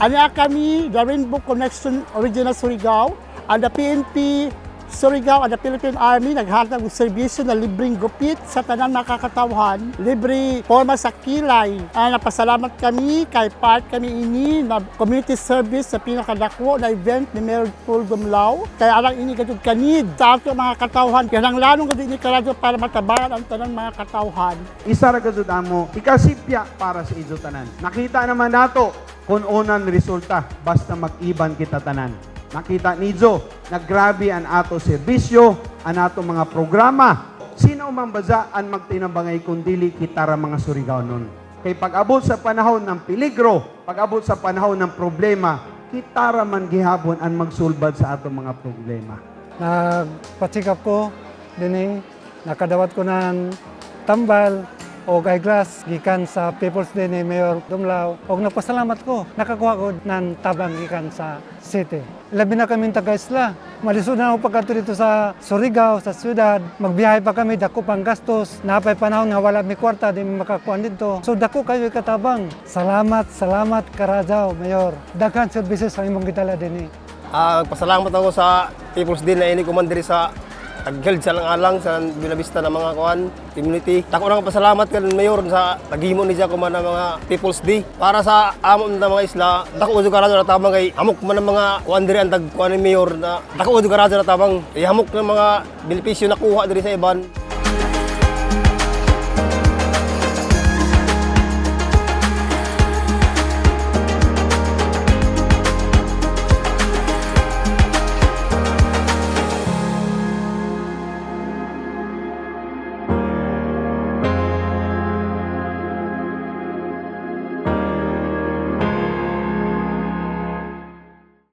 Anya kami, the Rainbow Connection Original Surigao and the PNP Surigao and the Philippine Army naghatag og serbisyo na libreng gupit sa tanan makakatawhan, libre forma sa kilay. Ay napasalamat kami kay part kami ini na community service sa pinakadako na event ni Mayor Paul Gumlaw. Kaya alang ini gadud kanid sa ato mga katawhan. Kaya nang lalong gadud ini karadyo para matabangan ang tanan mga katawhan. isa ra gud amo ikasipya para sa ido tanan. Nakita naman nato kung unan resulta basta mag-iban kita tanan. Nakita nijo naggrabe ang ato serbisyo, ang ato mga programa. Sino man baza ang magtinabangay kung dili kita ra mga Surigao nun. Kay pag-abot sa panahon ng peligro, pag-abot sa panahon ng problema, kita ra man gihapon ang magsulbad sa ato mga problema. Nagpa-check up ko din nakadawat ko ng tambal o eyeglass gikan sa People's Day ni Mayor Dumlao o nagpasalamat ko nakakuha ko ng tabang gikan sa city. Labi na kami taga isla. Malisod na ako pagkato dito sa Surigao, sa syudad. Magbiyahe pa kami, dako pang gastos. Napay panahon nga wala mi kwarta, di mi makakuha dito. So dako kayo katabang. Salamat, salamat Karajaw, Mayor. Daghan services ang imong gitala din eh. Ah, pasalamat ako sa People's Day na ini kumandiri sa Tagheld sa alang sa Bilavista ng mga kuan community. Tako nang pasalamat kan mayor sa tagimo ni kuman ng mga People's Day para sa amon na mga isla. Dako jud karadyo na tabang kay amok man ng mga kuan diri ang tag kuan ni mayor na dako jud karadyo na tabang ihamok ng mga benepisyo na kuha diri sa iban.